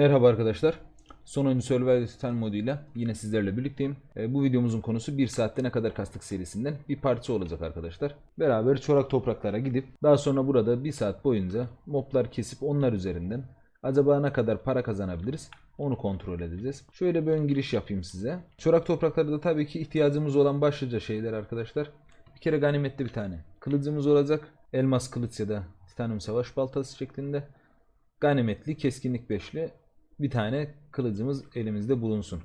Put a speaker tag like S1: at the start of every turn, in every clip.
S1: Merhaba arkadaşlar. Sonuncu Survival Titan moduyla yine sizlerle birlikteyim. E, bu videomuzun konusu 1 saatte ne kadar kastık serisinden bir parça olacak arkadaşlar. Beraber çorak topraklara gidip daha sonra burada 1 saat boyunca moblar kesip onlar üzerinden acaba ne kadar para kazanabiliriz onu kontrol edeceğiz. Şöyle bir ön giriş yapayım size. Çorak topraklarda tabii ki ihtiyacımız olan başlıca şeyler arkadaşlar. Bir kere ganimetli bir tane kılıcımız olacak. Elmas kılıç ya da titanyum savaş baltası şeklinde ganimetli keskinlik beşli bir tane kılıcımız elimizde bulunsun.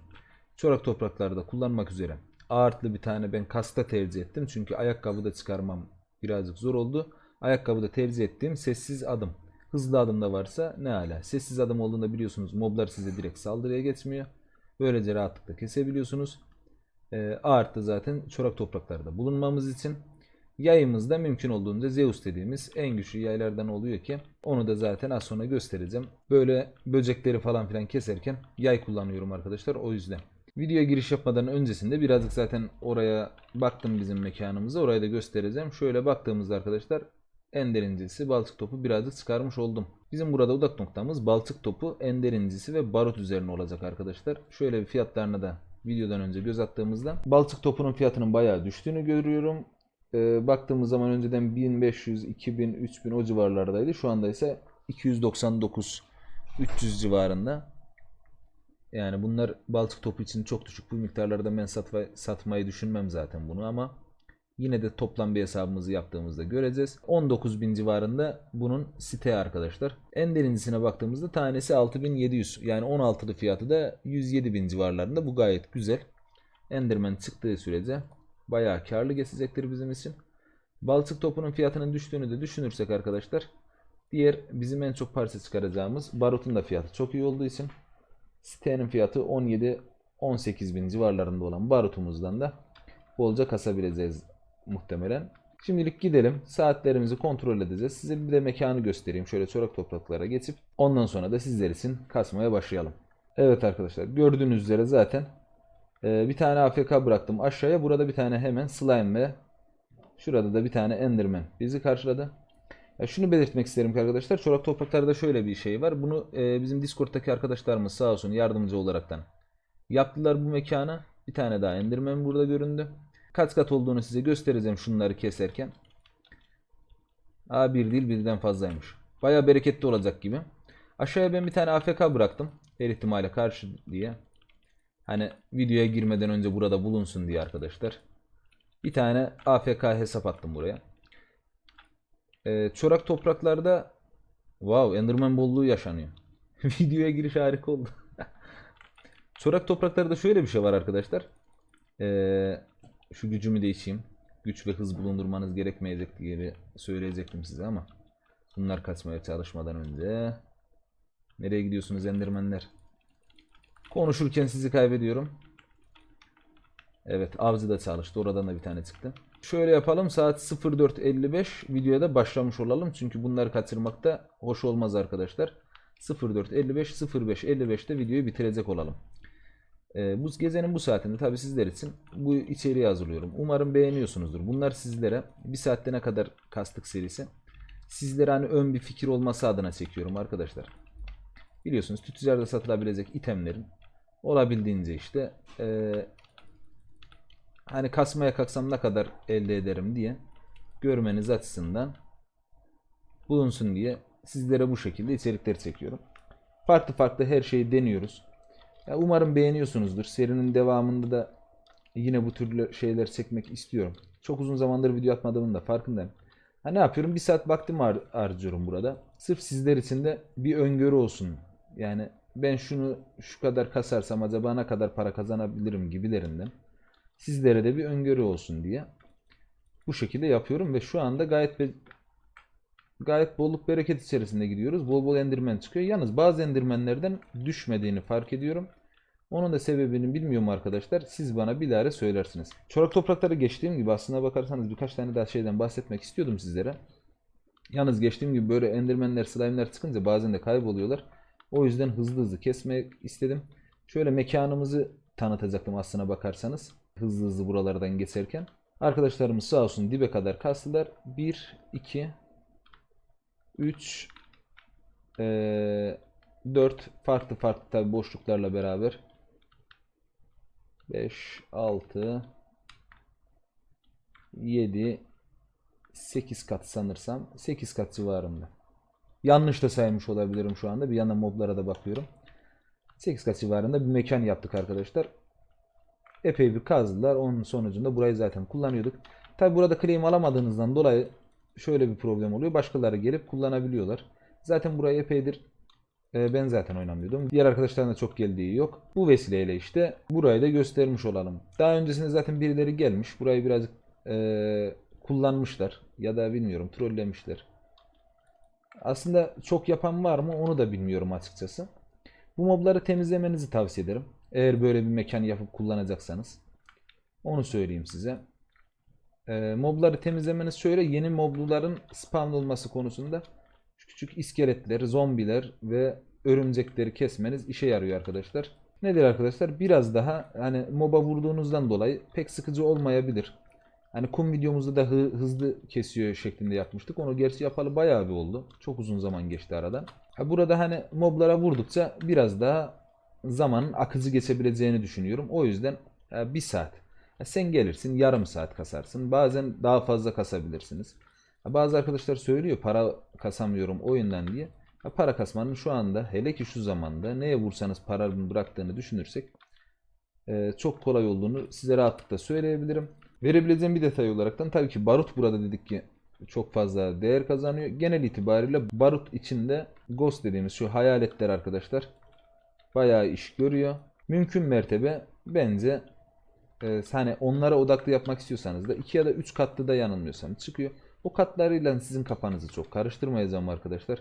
S1: Çorak topraklarda kullanmak üzere ağırtlı bir tane ben kasta tercih ettim. Çünkü ayakkabı da çıkarmam birazcık zor oldu. Ayakkabı da tercih ettiğim sessiz adım. Hızlı adım da varsa ne ala. Sessiz adım olduğunda biliyorsunuz moblar size direkt saldırıya geçmiyor. Böylece rahatlıkla kesebiliyorsunuz. Ee, ağırtlı zaten çorak topraklarda bulunmamız için Yayımız da mümkün olduğunca Zeus dediğimiz en güçlü yaylardan oluyor ki onu da zaten az sonra göstereceğim. Böyle böcekleri falan filan keserken yay kullanıyorum arkadaşlar o yüzden. Videoya giriş yapmadan öncesinde birazcık zaten oraya baktım bizim mekanımıza orayı da göstereceğim. Şöyle baktığımızda arkadaşlar ender incisi balçık topu birazcık çıkarmış oldum. Bizim burada odak noktamız balçık topu ender incisi ve barut üzerine olacak arkadaşlar. Şöyle bir fiyatlarına da videodan önce göz attığımızda balçık topunun fiyatının bayağı düştüğünü görüyorum. Ee, baktığımız zaman önceden 1500, 2000, 3000 o civarlardaydı. Şu anda ise 299, 300 civarında. Yani bunlar Baltık topu için çok düşük. Bu miktarlarda ben satma, satmayı düşünmem zaten bunu ama yine de toplam bir hesabımızı yaptığımızda göreceğiz. 19.000 civarında bunun site arkadaşlar. En derincisine baktığımızda tanesi 6700. Yani 16'lı fiyatı da 107.000 civarlarında. Bu gayet güzel. Enderman çıktığı sürece bayağı karlı geçecektir bizim için. Balçık topunun fiyatının düştüğünü de düşünürsek arkadaşlar diğer bizim en çok parça çıkaracağımız barutun da fiyatı çok iyi olduğu için sitenin fiyatı 17 18 bin civarlarında olan barutumuzdan da bolca kasabileceğiz muhtemelen. Şimdilik gidelim. Saatlerimizi kontrol edeceğiz. Size bir de mekanı göstereyim. Şöyle çorak topraklara geçip ondan sonra da sizler için kasmaya başlayalım. Evet arkadaşlar gördüğünüz üzere zaten ee, bir tane AFK bıraktım aşağıya. Burada bir tane hemen slime ve şurada da bir tane enderman bizi karşıladı. Ya şunu belirtmek isterim arkadaşlar. Çorak topraklarda şöyle bir şey var. Bunu e, bizim Discord'daki arkadaşlarımız sağ olsun yardımcı olaraktan yaptılar bu mekana. Bir tane daha enderman burada göründü. Kaç kat olduğunu size göstereceğim şunları keserken. Aa bir değil birden fazlaymış. Baya bereketli olacak gibi. Aşağıya ben bir tane AFK bıraktım. Her ihtimale karşı diye. Hani videoya girmeden önce burada bulunsun diye arkadaşlar. Bir tane AFK hesap attım buraya. Ee, çorak topraklarda wow Enderman bolluğu yaşanıyor. videoya giriş harika oldu. çorak topraklarda şöyle bir şey var arkadaşlar. Ee, şu gücümü değişeyim. Güç ve hız bulundurmanız gerekmeyecek diye söyleyecektim size ama bunlar kaçmaya çalışmadan önce nereye gidiyorsunuz Endermenler? Konuşurken sizi kaybediyorum. Evet avcı da çalıştı. Oradan da bir tane çıktı. Şöyle yapalım. Saat 04.55 videoya da başlamış olalım. Çünkü bunları kaçırmak da hoş olmaz arkadaşlar. 04.55 05.55'te videoyu bitirecek olalım. Ee, bu gezenin bu saatinde tabi sizler için bu içeriği hazırlıyorum. Umarım beğeniyorsunuzdur. Bunlar sizlere bir saatte ne kadar kastık serisi. Sizlere hani ön bir fikir olması adına çekiyorum arkadaşlar. Biliyorsunuz tüccarda satılabilecek itemlerin olabildiğince işte e, hani kasmaya kalksam ne kadar elde ederim diye görmeniz açısından bulunsun diye sizlere bu şekilde içerikler çekiyorum. Farklı farklı her şeyi deniyoruz. Ya umarım beğeniyorsunuzdur. Serinin devamında da yine bu türlü şeyler çekmek istiyorum. Çok uzun zamandır video atmadığımın da farkındayım. Ha ne yapıyorum? Bir saat vaktim har harcıyorum burada. Sırf sizler için de bir öngörü olsun. Yani ben şunu şu kadar kasarsam acaba ne kadar para kazanabilirim gibilerinden. Sizlere de bir öngörü olsun diye. Bu şekilde yapıyorum ve şu anda gayet be gayet bolluk bereket içerisinde gidiyoruz. Bol bol endirmen çıkıyor. Yalnız bazı endirmenlerden düşmediğini fark ediyorum. Onun da sebebini bilmiyorum arkadaşlar. Siz bana bilahare söylersiniz. Çorak toprakları geçtiğim gibi aslına bakarsanız birkaç tane daha şeyden bahsetmek istiyordum sizlere. Yalnız geçtiğim gibi böyle endirmenler, slime'ler çıkınca bazen de kayboluyorlar. O yüzden hızlı hızlı kesmek istedim. Şöyle mekanımızı tanıtacaktım aslına bakarsanız. Hızlı hızlı buralardan geçerken. Arkadaşlarımız sağ olsun dibe kadar kastılar. 1, 2, 3, 4 farklı farklı tabi boşluklarla beraber 5 6 7 8 kat sanırsam 8 kat civarında. Yanlış da saymış olabilirim şu anda. Bir yandan moblara da bakıyorum. 8 kat civarında bir mekan yaptık arkadaşlar. Epey bir kazdılar. Onun sonucunda burayı zaten kullanıyorduk. Tabi burada claim alamadığınızdan dolayı şöyle bir problem oluyor. Başkaları gelip kullanabiliyorlar. Zaten burayı epeydir e, ben zaten oynamıyordum. Diğer arkadaşların da çok geldiği yok. Bu vesileyle işte burayı da göstermiş olalım. Daha öncesinde zaten birileri gelmiş. Burayı birazcık e, kullanmışlar. Ya da bilmiyorum trollemişler. Aslında çok yapan var mı onu da bilmiyorum açıkçası. Bu mobları temizlemenizi tavsiye ederim. Eğer böyle bir mekan yapıp kullanacaksanız. Onu söyleyeyim size. Ee, mobları temizlemeniz şöyle yeni mobluların spawn olması konusunda küçük iskeletler, zombiler ve örümcekleri kesmeniz işe yarıyor arkadaşlar. Nedir arkadaşlar? Biraz daha hani moba vurduğunuzdan dolayı pek sıkıcı olmayabilir. Hani kum videomuzda da hı- hızlı kesiyor şeklinde yapmıştık. Onu gerçi yapalı bayağı bir oldu. Çok uzun zaman geçti aradan. Ha burada hani moblara vurdukça biraz daha zamanın akıcı geçebileceğini düşünüyorum. O yüzden e, bir saat. Ha sen gelirsin yarım saat kasarsın. Bazen daha fazla kasabilirsiniz. Ha bazı arkadaşlar söylüyor para kasamıyorum oyundan diye. Ha para kasmanın şu anda hele ki şu zamanda neye vursanız paranın bıraktığını düşünürsek e, çok kolay olduğunu size rahatlıkla söyleyebilirim. Verebileceğim bir detay olaraktan tabii ki barut burada dedik ki çok fazla değer kazanıyor. Genel itibariyle barut içinde ghost dediğimiz şu hayaletler arkadaşlar bayağı iş görüyor. Mümkün mertebe bence e, hani onlara odaklı yapmak istiyorsanız da 2 ya da 3 katlı da yanılmıyorsam çıkıyor. O katlarıyla sizin kafanızı çok karıştırmayacağım arkadaşlar.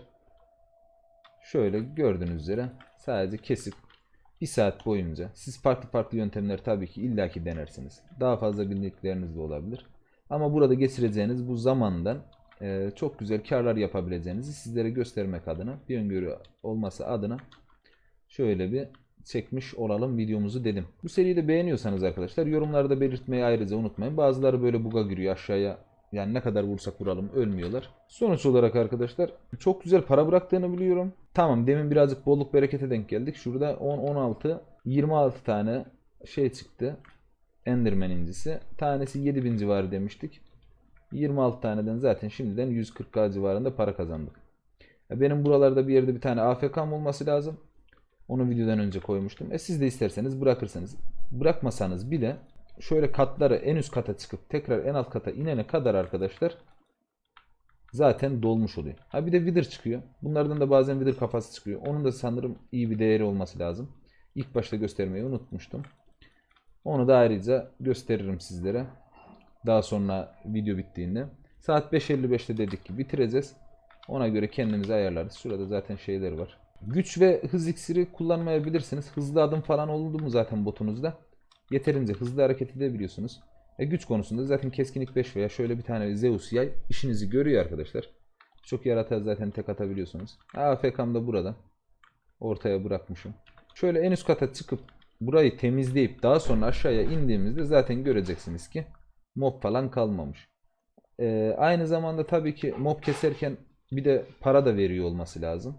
S1: Şöyle gördüğünüz üzere sadece kesip bir saat boyunca siz farklı farklı yöntemler tabii ki illaki denersiniz. Daha fazla bildikleriniz de olabilir. Ama burada geçireceğiniz bu zamandan e, çok güzel karlar yapabileceğinizi sizlere göstermek adına bir öngörü olması adına şöyle bir çekmiş olalım videomuzu dedim. Bu seriyi de beğeniyorsanız arkadaşlar yorumlarda belirtmeyi ayrıca unutmayın. Bazıları böyle buga giriyor aşağıya yani ne kadar vursak vuralım ölmüyorlar. Sonuç olarak arkadaşlar çok güzel para bıraktığını biliyorum. Tamam demin birazcık bolluk berekete denk geldik. Şurada 10, 16, 26 tane şey çıktı. Enderman incisi. Tanesi 7000 civarı demiştik. 26 taneden zaten şimdiden 140k civarında para kazandık. Benim buralarda bir yerde bir tane AFK'm olması lazım. Onu videodan önce koymuştum. E siz de isterseniz bırakırsanız. Bırakmasanız bile şöyle katları en üst kata çıkıp tekrar en alt kata inene kadar arkadaşlar zaten dolmuş oluyor. Ha bir de Wither çıkıyor. Bunlardan da bazen Wither kafası çıkıyor. Onun da sanırım iyi bir değeri olması lazım. İlk başta göstermeyi unutmuştum. Onu da ayrıca gösteririm sizlere. Daha sonra video bittiğinde. Saat 5.55'te dedik ki bitireceğiz. Ona göre kendimizi ayarlarız. Şurada zaten şeyler var. Güç ve hız iksiri kullanmayabilirsiniz. Hızlı adım falan oldu mu zaten botunuzda? Yeterince hızlı hareket edebiliyorsunuz. E güç konusunda zaten keskinlik 5 veya şöyle bir tane Zeus yay işinizi görüyor arkadaşlar. Çok yaratığa zaten tek atabiliyorsunuz. AFK'm da burada. Ortaya bırakmışım. Şöyle en üst kata çıkıp burayı temizleyip daha sonra aşağıya indiğimizde zaten göreceksiniz ki mob falan kalmamış. Ee, aynı zamanda tabii ki mob keserken bir de para da veriyor olması lazım.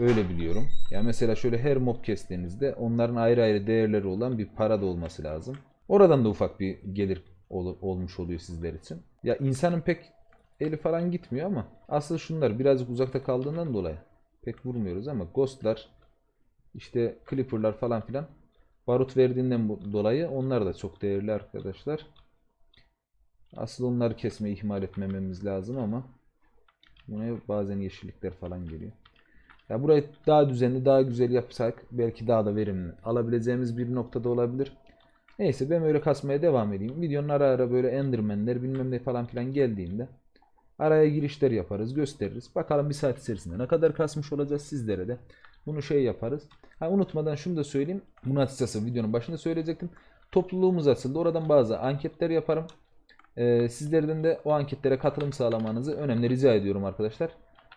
S1: Öyle biliyorum. Ya mesela şöyle her mob kestiğinizde onların ayrı ayrı değerleri olan bir para da olması lazım. Oradan da ufak bir gelir ol- olmuş oluyor sizler için. Ya insanın pek eli falan gitmiyor ama asıl şunlar birazcık uzakta kaldığından dolayı pek vurmuyoruz ama ghostlar işte clipper'lar falan filan barut verdiğinden dolayı onlar da çok değerli arkadaşlar. Asıl onları kesmeyi ihmal etmememiz lazım ama buna bazen yeşillikler falan geliyor. Ya burayı daha düzenli, daha güzel yapsak belki daha da verimli alabileceğimiz bir noktada olabilir. Neyse ben öyle kasmaya devam edeyim. Videonun ara ara böyle endermenler bilmem ne falan filan geldiğinde araya girişler yaparız, gösteririz. Bakalım bir saat içerisinde ne kadar kasmış olacağız sizlere de. Bunu şey yaparız. Ha, unutmadan şunu da söyleyeyim. Bunu açıkçası videonun başında söyleyecektim. Topluluğumuz açıldı. Oradan bazı anketler yaparım. Ee, sizlerden de o anketlere katılım sağlamanızı önemli rica ediyorum arkadaşlar.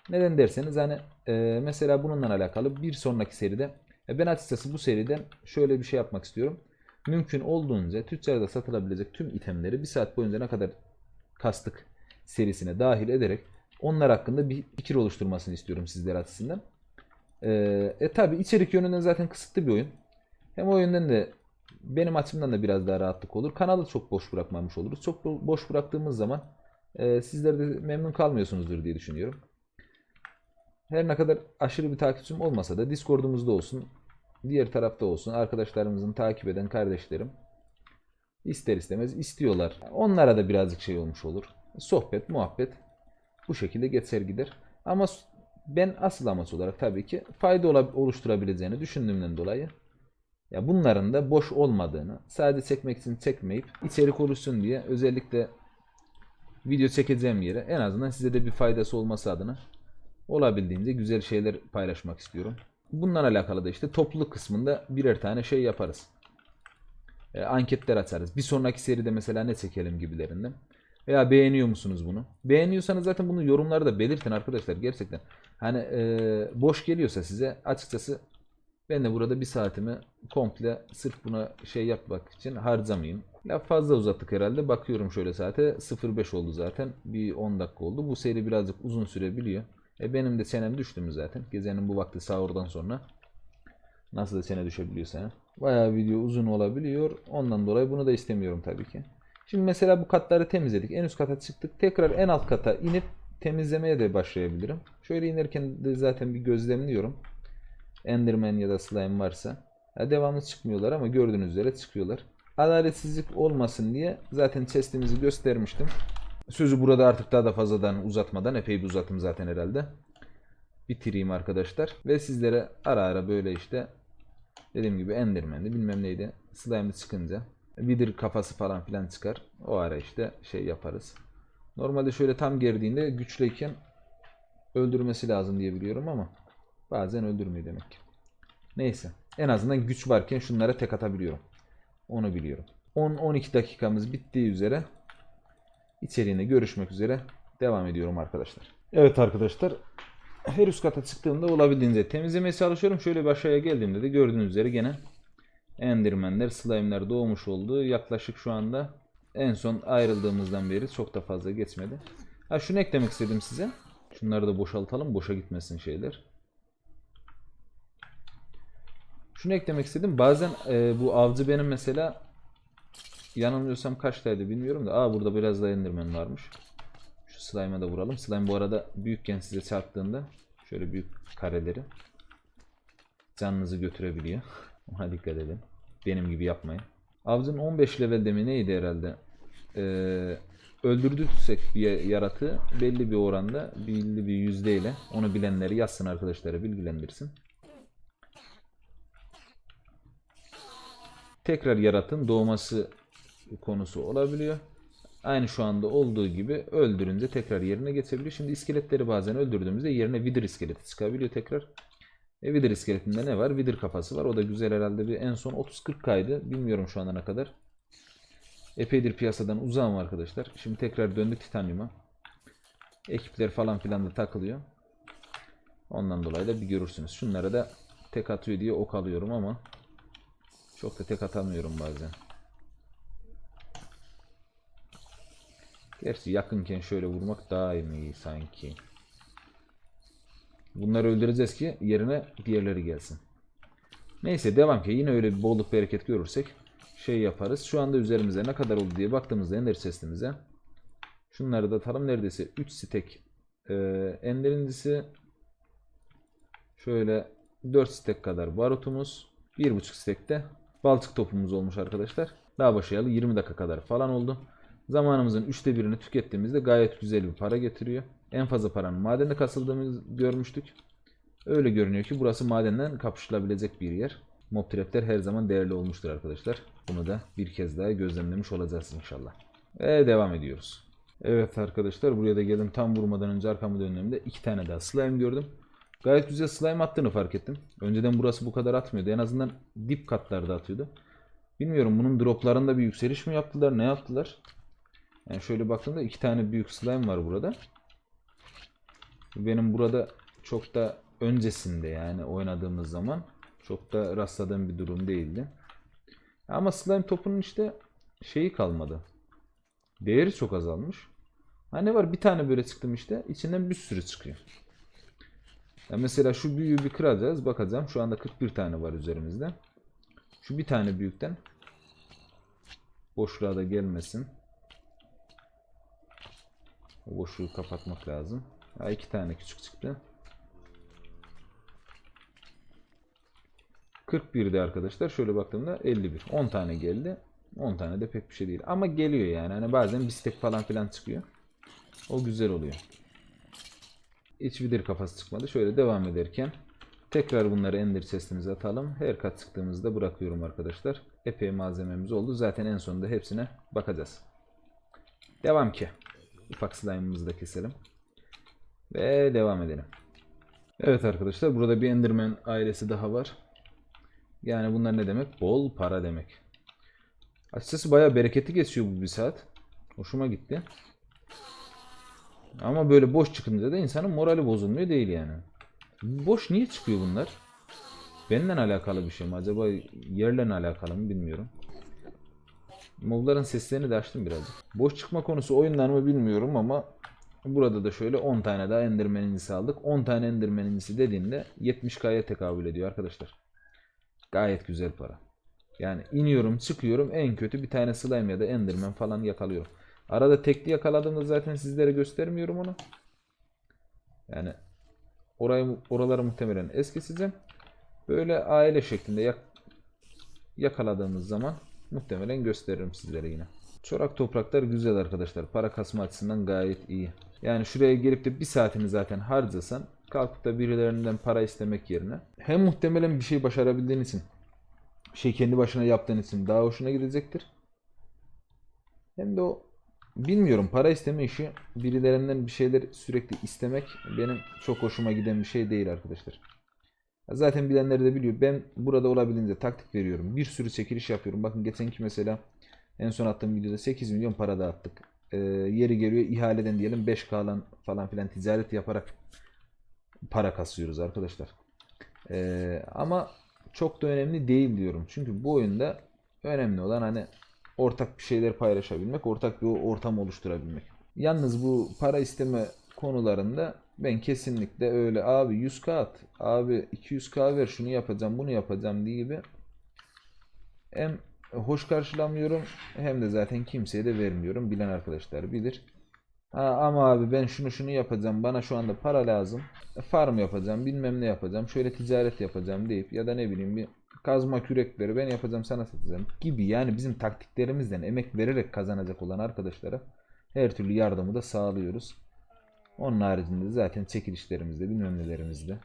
S1: Neden derseniz hani e, mesela bununla alakalı bir sonraki seride e, ben açıkçası bu seriden şöyle bir şey yapmak istiyorum. Mümkün olduğunca tüccarda satılabilecek tüm itemleri bir saat boyunca ne kadar kastık serisine dahil ederek onlar hakkında bir fikir oluşturmasını istiyorum sizler açısından. Ee, e tabi içerik yönünden zaten kısıtlı bir oyun. Hem o yönden de benim açımdan da biraz daha rahatlık olur. Kanalı çok boş bırakmamış oluruz. Çok bo- boş bıraktığımız zaman e, sizler de memnun kalmıyorsunuzdur diye düşünüyorum. Her ne kadar aşırı bir takipçim olmasa da Discord'umuzda olsun, diğer tarafta olsun arkadaşlarımızın takip eden kardeşlerim ister istemez istiyorlar. Onlara da birazcık şey olmuş olur. Sohbet, muhabbet bu şekilde geçer gider. Ama ben asıl amaç olarak tabii ki fayda oluşturabileceğini düşündüğümden dolayı ya bunların da boş olmadığını, sadece çekmek için çekmeyip içerik oluşsun diye özellikle video çekeceğim yere en azından size de bir faydası olması adına olabildiğince güzel şeyler paylaşmak istiyorum. Bundan alakalı da işte topluluk kısmında birer tane şey yaparız. E, anketler açarız. Bir sonraki seride mesela ne çekelim gibilerinden. Veya beğeniyor musunuz bunu? Beğeniyorsanız zaten bunu yorumlarda belirtin arkadaşlar gerçekten. Hani e, boş geliyorsa size açıkçası ben de burada bir saatimi komple sırf buna şey yapmak için harcamayayım. Laf fazla uzattık herhalde. Bakıyorum şöyle saate 05 oldu zaten. Bir 10 dakika oldu. Bu seri birazcık uzun sürebiliyor. E benim de senem düştü mü zaten? Gecenin bu vakti sahurdan sonra. Nasıl da sene düşebiliyor sana. Bayağı video uzun olabiliyor. Ondan dolayı bunu da istemiyorum tabii ki. Şimdi mesela bu katları temizledik. En üst kata çıktık. Tekrar en alt kata inip temizlemeye de başlayabilirim. Şöyle inerken de zaten bir gözlemliyorum. Enderman ya da slime varsa. Ya devamlı çıkmıyorlar ama gördüğünüz üzere çıkıyorlar. Adaletsizlik olmasın diye zaten chestimizi göstermiştim. Sözü burada artık daha da fazladan uzatmadan epey bir uzattım zaten herhalde. Bitireyim arkadaşlar. Ve sizlere ara ara böyle işte dediğim gibi Enderman'di bilmem neydi. Slime'de çıkınca Wither kafası falan filan çıkar. O ara işte şey yaparız. Normalde şöyle tam gerdiğinde güçlüyken öldürmesi lazım diye biliyorum ama bazen öldürmüyor demek ki. Neyse. En azından güç varken şunlara tek atabiliyorum. Onu biliyorum. 10-12 dakikamız bittiği üzere içeriğinde görüşmek üzere devam ediyorum arkadaşlar. Evet arkadaşlar. Her üst kata çıktığımda olabildiğince temizlemeye çalışıyorum. Şöyle bir aşağıya geldiğimde de gördüğünüz üzere gene Endermenler, slime'ler doğmuş oldu. Yaklaşık şu anda en son ayrıldığımızdan beri çok da fazla geçmedi. Ha şunu eklemek istedim size. Şunları da boşaltalım. Boşa gitmesin şeyler. Şunu eklemek istedim. Bazen e, bu avcı benim mesela yanılmıyorsam kaçtaydı bilmiyorum da. Aa burada biraz da Enderman varmış. Şu slime'a da vuralım. Slime bu arada büyükken size çarptığında şöyle büyük kareleri canınızı götürebiliyor. Ona dikkat edin. Benim gibi yapmayın. Avcının 15 levelde mi neydi herhalde? Ee, öldürdüysek bir yaratığı belli bir oranda, belli bir yüzdeyle onu bilenleri yazsın arkadaşlara bilgilendirsin. Tekrar yaratığın doğması konusu olabiliyor. Aynı şu anda olduğu gibi öldürünce tekrar yerine geçebiliyor. Şimdi iskeletleri bazen öldürdüğümüzde yerine Wither iskeleti çıkabiliyor tekrar. E Wither iskeletinde ne var? Wither kafası var. O da güzel herhalde bir en son 30-40 kaydı. Bilmiyorum şu anda ne kadar. Epeydir piyasadan uzağım arkadaşlar. Şimdi tekrar döndü Titanium'a. Ekipler falan filan da takılıyor. Ondan dolayı da bir görürsünüz. Şunlara da tek atıyor diye ok alıyorum ama çok da tek atamıyorum bazen. Gerçi yakınken şöyle vurmak daha iyi sanki. Bunları öldüreceğiz ki yerine diğerleri gelsin. Neyse devam ki yine öyle bir bolluk bereket görürsek şey yaparız. Şu anda üzerimize ne kadar oldu diye baktığımızda ender chest'imize şunları da atalım. Neredeyse 3 stek e, ender incisi şöyle 4 stek kadar barutumuz 1.5 stekte balçık topumuz olmuş arkadaşlar. Daha başlayalı 20 dakika kadar falan oldu. Zamanımızın üçte birini tükettiğimizde gayet güzel bir para getiriyor. En fazla paranın madende kasıldığını görmüştük. Öyle görünüyor ki burası madenden kapışılabilecek bir yer. Mob trapler her zaman değerli olmuştur arkadaşlar. Bunu da bir kez daha gözlemlemiş olacağız inşallah. Ve devam ediyoruz. Evet arkadaşlar buraya da geldim. Tam vurmadan önce arkamı döndüğümde iki tane daha slime gördüm. Gayet güzel slime attığını fark ettim. Önceden burası bu kadar atmıyordu. En azından dip katlarda atıyordu. Bilmiyorum bunun droplarında bir yükseliş mi yaptılar ne yaptılar. Yani şöyle baktığımda iki tane büyük slime var burada. Benim burada çok da öncesinde yani oynadığımız zaman çok da rastladığım bir durum değildi. Ama slime topunun işte şeyi kalmadı. Değeri çok azalmış. Hani var bir tane böyle çıktım işte içinden bir sürü çıkıyor. Ya mesela şu büyüğü bir kıracağız. Bakacağım. Şu anda 41 tane var üzerimizde. Şu bir tane büyükten boşluğa da gelmesin. O boşluğu kapatmak lazım. Ha, iki tane küçük çıktı. 41'de arkadaşlar şöyle baktığımda 51. 10 tane geldi. 10 tane de pek bir şey değil. Ama geliyor yani. Hani bazen bistek falan filan çıkıyor. O güzel oluyor. Hiç vidir kafası çıkmadı. Şöyle devam ederken tekrar bunları ender chest'imize atalım. Her kat çıktığımızda bırakıyorum arkadaşlar. Epey malzememiz oldu. Zaten en sonunda hepsine bakacağız. Devam ki. Ufak slime'ımızı da keselim. Ve devam edelim. Evet arkadaşlar burada bir Enderman ailesi daha var. Yani bunlar ne demek? Bol para demek. Açıkçası bayağı bereketli geçiyor bu bir saat. Hoşuma gitti. Ama böyle boş çıkınca da insanın morali bozulmuyor değil yani. Boş niye çıkıyor bunlar? Benden alakalı bir şey mi? Acaba yerle alakalı mı bilmiyorum. Mobların seslerini de açtım birazcık. Boş çıkma konusu oyunlar mı bilmiyorum ama burada da şöyle 10 tane daha Enderman incisi aldık. 10 tane Enderman incisi dediğinde 70k'ya tekabül ediyor arkadaşlar. Gayet güzel para. Yani iniyorum çıkıyorum en kötü bir tane slime ya da enderman falan yakalıyorum. Arada tekli yakaladığımda zaten sizlere göstermiyorum onu. Yani orayı oraları muhtemelen es keseceğim. Böyle aile şeklinde yak yakaladığımız zaman muhtemelen gösteririm sizlere yine. Çorak topraklar güzel arkadaşlar. Para kasma açısından gayet iyi. Yani şuraya gelip de bir saatini zaten harcasan kalkıp da birilerinden para istemek yerine hem muhtemelen bir şey başarabildiğin için şey kendi başına yaptığın için daha hoşuna gidecektir. Hem de o bilmiyorum para isteme işi birilerinden bir şeyler sürekli istemek benim çok hoşuma giden bir şey değil arkadaşlar. Zaten bilenler de biliyor. Ben burada olabildiğince taktik veriyorum. Bir sürü çekiliş yapıyorum. Bakın geçenki mesela en son attığım videoda 8 milyon para dağıttık. Ee, yeri geliyor ihaleden diyelim 5K'lan falan filan ticaret yaparak para kasıyoruz arkadaşlar. Ee, ama çok da önemli değil diyorum. Çünkü bu oyunda önemli olan hani ortak bir şeyler paylaşabilmek, ortak bir ortam oluşturabilmek. Yalnız bu para isteme konularında ben kesinlikle öyle abi 100k at, abi 200k ver şunu yapacağım, bunu yapacağım diye gibi hem hoş karşılamıyorum hem de zaten kimseye de vermiyorum. Bilen arkadaşlar bilir. Ha, ama abi ben şunu şunu yapacağım. Bana şu anda para lazım. Farm yapacağım. Bilmem ne yapacağım. Şöyle ticaret yapacağım deyip ya da ne bileyim bir kazma kürekleri ben yapacağım sana satacağım gibi. Yani bizim taktiklerimizden emek vererek kazanacak olan arkadaşlara her türlü yardımı da sağlıyoruz. Onun haricinde zaten çekilişlerimizde bilmem nelerimizde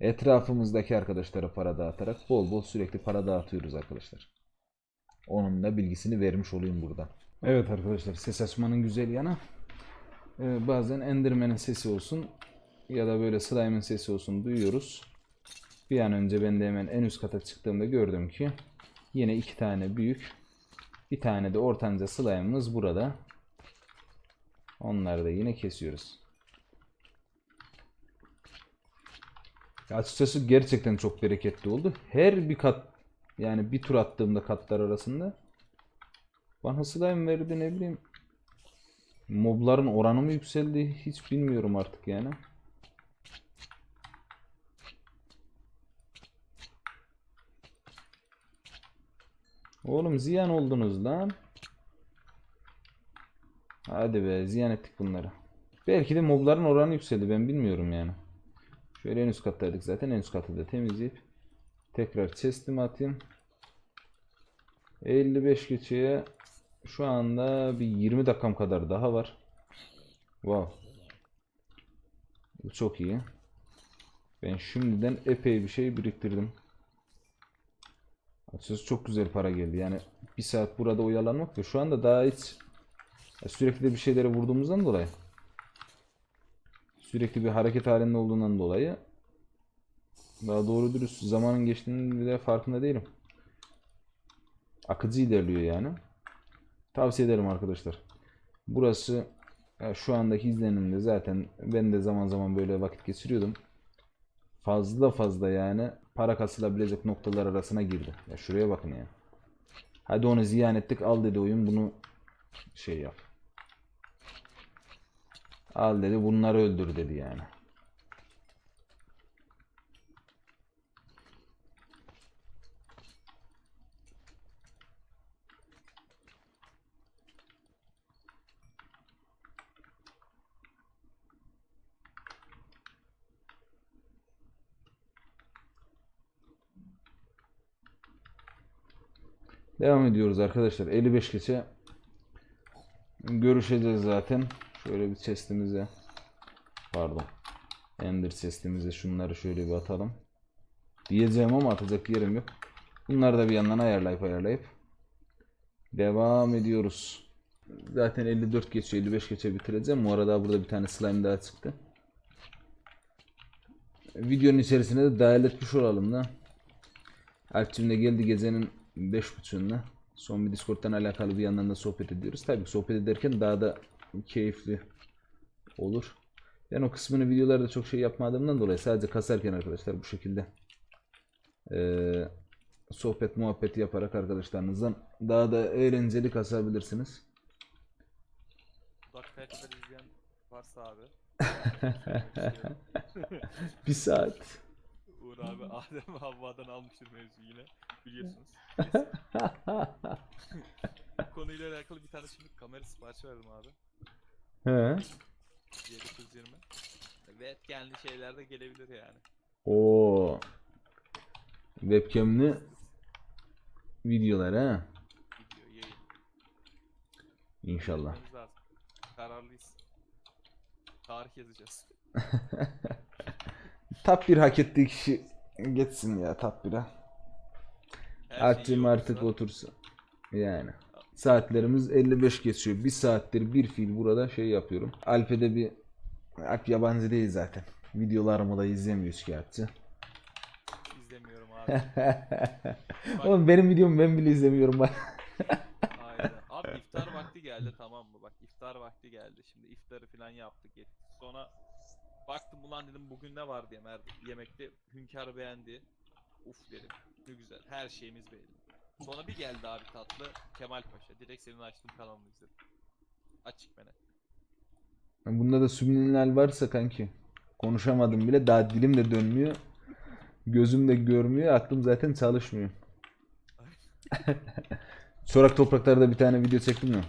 S1: etrafımızdaki arkadaşlara para dağıtarak bol bol sürekli para dağıtıyoruz arkadaşlar. Onun da bilgisini vermiş olayım burada. Evet arkadaşlar ses açmanın güzel yanı e, bazen Enderman'in sesi olsun ya da böyle slime'ın sesi olsun duyuyoruz. Bir an önce ben de hemen en üst kata çıktığımda gördüm ki yine iki tane büyük bir tane de ortanca slime'ımız burada. Onları da yine kesiyoruz. Ya açıkçası gerçekten çok bereketli oldu. Her bir kat yani bir tur attığımda katlar arasında bana slime verdi ne bileyim. Mobların oranı mı yükseldi hiç bilmiyorum artık yani. Oğlum ziyan oldunuz lan. Hadi be ziyan ettik bunları. Belki de mobların oranı yükseldi ben bilmiyorum yani. Şöyle en üst kattaydık zaten en üst katı da temizleyip tekrar chest'imi atayım. 55 geçeye şu anda bir 20 dakikam kadar daha var. Wow. Bu çok iyi. Ben şimdiden epey bir şey biriktirdim. Açıkçası çok güzel para geldi. Yani bir saat burada oyalanmak ve şu anda daha hiç ya sürekli bir şeylere vurduğumuzdan dolayı sürekli bir hareket halinde olduğundan dolayı daha doğru dürüst zamanın geçtiğinin bile farkında değilim. Akıcı ilerliyor yani. Tavsiye ederim arkadaşlar. Burası ya şu andaki izlenimde zaten ben de zaman zaman böyle vakit geçiriyordum. Fazla fazla yani para kasılabilecek noktalar arasına girdi. Ya şuraya bakın ya. Hadi onu ziyan ettik al dedi oyun bunu şey yap. Al dedi bunları öldür dedi yani. Devam ediyoruz arkadaşlar. 55 keçe görüşeceğiz zaten. Şöyle bir chestimize pardon. Ender chestimize şunları şöyle bir atalım. Diyeceğim ama atacak yerim yok. Bunları da bir yandan ayarlayıp ayarlayıp devam ediyoruz. Zaten 54 geçiyor 55 geçe bitireceğim. Bu arada burada bir tane slime daha çıktı. Videonun içerisine de dahil etmiş olalım da. Alpçim de geldi gecenin 5.30'unda. Son bir Discord'dan alakalı bir yandan da sohbet ediyoruz. Tabii sohbet ederken daha da keyifli olur. Ben o kısmını videolarda çok şey yapmadığımdan dolayı sadece kasarken arkadaşlar bu şekilde eee, sohbet muhabbet yaparak arkadaşlarınızdan daha da eğlenceli kasabilirsiniz.
S2: Dakikaya kadar izleyen varsa abi.
S1: Bir saat.
S2: Uğur abi Adem Havva'dan almıştır mevzu yine. Biliyorsunuz. Bu konuyla alakalı bir tane şimdi kamera siparişi verdim abi.
S1: He.
S2: 720. Ve etkenli şeyler de gelebilir yani.
S1: O webcam'li videolar ha.
S2: Video, yayın.
S1: İnşallah.
S2: Yapmamız lazım. Kararlıyız. Tarih yazacağız.
S1: Top 1 hak ettiği kişi geçsin ya top 1'e.
S2: Her şey iyi
S1: Akçım artık
S2: olursa-
S1: otursun. Yani. Saatlerimiz 55 geçiyor. Bir saattir bir fiil burada şey yapıyorum. Alpe'de bir Alp yabancı değil zaten. Videolarımı da izlemiyor şikayetçi.
S2: İzlemiyorum abi.
S1: Oğlum benim videomu ben bile izlemiyorum bak.
S2: Aynen. Abi iftar vakti geldi tamam mı? Bak iftar vakti geldi. Şimdi iftarı falan yaptık ettik. Sonra baktım ulan dedim bugün ne var diye mer- yemekte hünkâr beğendi. Uf dedim. Ne güzel. Her şeyimiz belli. Sonra bir geldi abi tatlı Kemal Paşa. Direkt senin açtığın kanalını izledim. Açık bana.
S1: Bunda da subliminal varsa kanki. Konuşamadım bile. Daha dilim de dönmüyor. Gözüm de görmüyor. Aklım zaten çalışmıyor. Çorak topraklarda bir tane video çektim ya.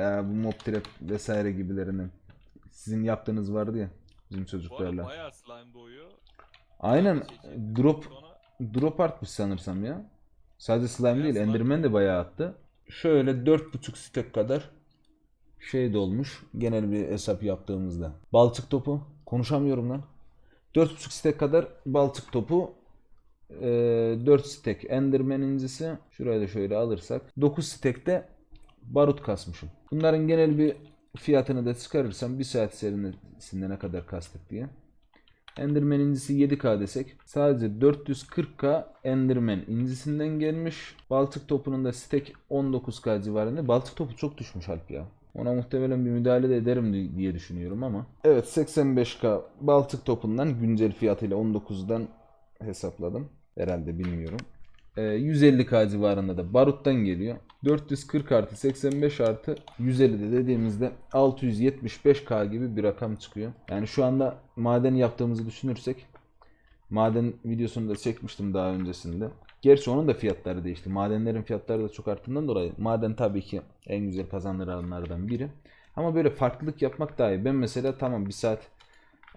S1: Ya bu mob trap vesaire gibilerinden. Sizin yaptığınız vardı ya. Bizim
S2: Bu
S1: çocuklarla.
S2: bayağı slime doğuyor.
S1: Aynen.
S2: Şey.
S1: Drop drop artmış sanırsam ya. Sadece slime değil. Enderman de bayağı attı. Şöyle 4.5 stack kadar şey dolmuş. Genel bir hesap yaptığımızda. Balçık topu. Konuşamıyorum lan. 4.5 stack kadar balçık topu. Ee, 4 stack Enderman incisi. Şurayı da şöyle alırsak. 9 stack de barut kasmışım. Bunların genel bir fiyatını da çıkarırsam bir saat içerisinde ne kadar kastık diye. Enderman incisi 7K desek sadece 440K Enderman incisinden gelmiş. Baltık topunun da stack 19K civarında. Baltık topu çok düşmüş Alp ya. Ona muhtemelen bir müdahale de ederim di- diye düşünüyorum ama. Evet 85K Baltık topundan güncel fiyatıyla 19'dan hesapladım. Herhalde bilmiyorum. Ee, 150K civarında da baruttan geliyor. 440 artı 85 artı 150 de dediğimizde 675K gibi bir rakam çıkıyor. Yani şu anda maden yaptığımızı düşünürsek maden videosunu da çekmiştim daha öncesinde. Gerçi onun da fiyatları değişti. Madenlerin fiyatları da çok arttığından dolayı maden tabii ki en güzel kazandıranlardan biri. Ama böyle farklılık yapmak daha iyi. Ben mesela tamam bir saat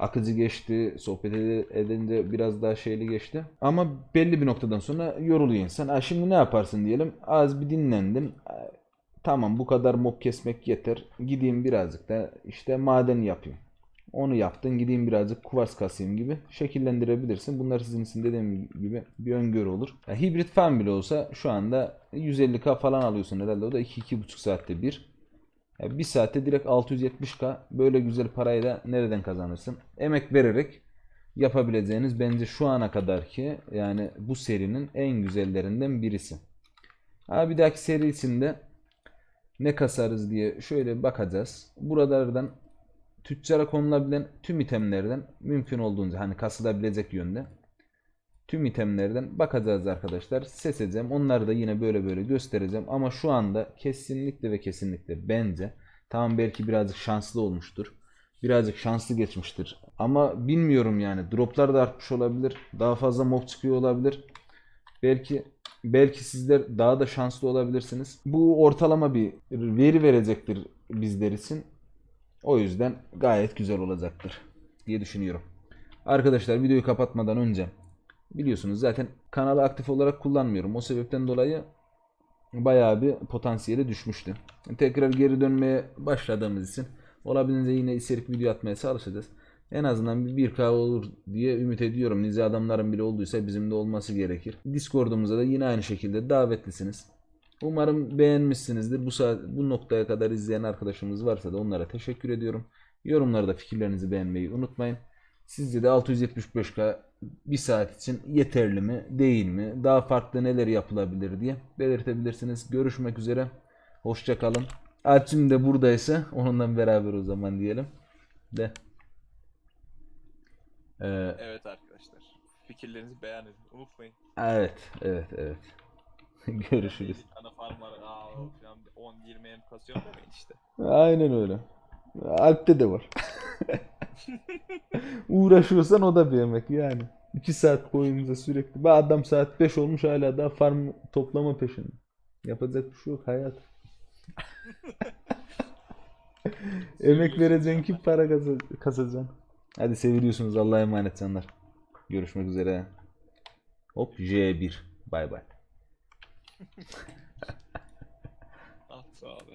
S1: akıcı geçti, sohbet edince biraz daha şeyli geçti. Ama belli bir noktadan sonra yoruluyor insan. Ha, şimdi ne yaparsın diyelim. Az bir dinlendin. Ha, Tamam bu kadar mob kesmek yeter. Gideyim birazcık da işte maden yapayım. Onu yaptın gideyim birazcık kuvars kasayım gibi şekillendirebilirsin. Bunlar sizin için dediğim gibi bir öngörü olur. Ya, hibrit falan bile olsa şu anda 150k falan alıyorsun herhalde. O da 2-2,5 saatte bir. Bir saatte direkt 670k böyle güzel parayı da nereden kazanırsın? Emek vererek yapabileceğiniz bence şu ana kadar ki yani bu serinin en güzellerinden birisi. Ha, bir dahaki seri içinde ne kasarız diye şöyle bakacağız. Buralardan tüccara konulabilen tüm itemlerden mümkün olduğunca hani kasılabilecek yönde tüm itemlerden bakacağız arkadaşlar. Seçeceğim. Onları da yine böyle böyle göstereceğim. Ama şu anda kesinlikle ve kesinlikle bence tamam belki birazcık şanslı olmuştur. Birazcık şanslı geçmiştir. Ama bilmiyorum yani. Droplar da artmış olabilir. Daha fazla mob çıkıyor olabilir. Belki belki sizler daha da şanslı olabilirsiniz. Bu ortalama bir veri verecektir bizler için. O yüzden gayet güzel olacaktır diye düşünüyorum. Arkadaşlar videoyu kapatmadan önce biliyorsunuz zaten kanalı aktif olarak kullanmıyorum. O sebepten dolayı bayağı bir potansiyeli düşmüştü. Tekrar geri dönmeye başladığımız için olabildiğince yine içerik video atmaya çalışacağız. En azından bir 1K olur diye ümit ediyorum. Nice adamların bile olduysa bizim de olması gerekir. Discord'umuza da yine aynı şekilde davetlisiniz. Umarım beğenmişsinizdir. Bu saat, bu noktaya kadar izleyen arkadaşımız varsa da onlara teşekkür ediyorum. Yorumlarda fikirlerinizi beğenmeyi unutmayın. Sizce de 675K bir saat için yeterli mi, değil mi? Daha farklı neler yapılabilir diye belirtebilirsiniz. Görüşmek üzere. Hoşça kalın. Alp'cim de buradaysa onunla beraber o zaman diyelim. De. Ee,
S2: Evet arkadaşlar. Fikirlerinizi beğenin. Unutmayın.
S1: evet, evet, evet. Görüşürüz.
S2: 50 tane farm var. Aa, falan 10-20 em kasıyorum demeyin işte.
S1: Aynen öyle. Alp'te de var. Uğraşıyorsan o da bir yemek yani. 2 saat boyunca sürekli. Bak adam saat 5 olmuş hala daha farm toplama peşinde. Yapacak bir şey yok hayat. Emek vereceksin ki para kaza- kazacaksın. Hadi seviliyorsunuz Allah'a emanet canlar. Görüşmek üzere. Hop J1. Bay bay.
S2: Ah be abi.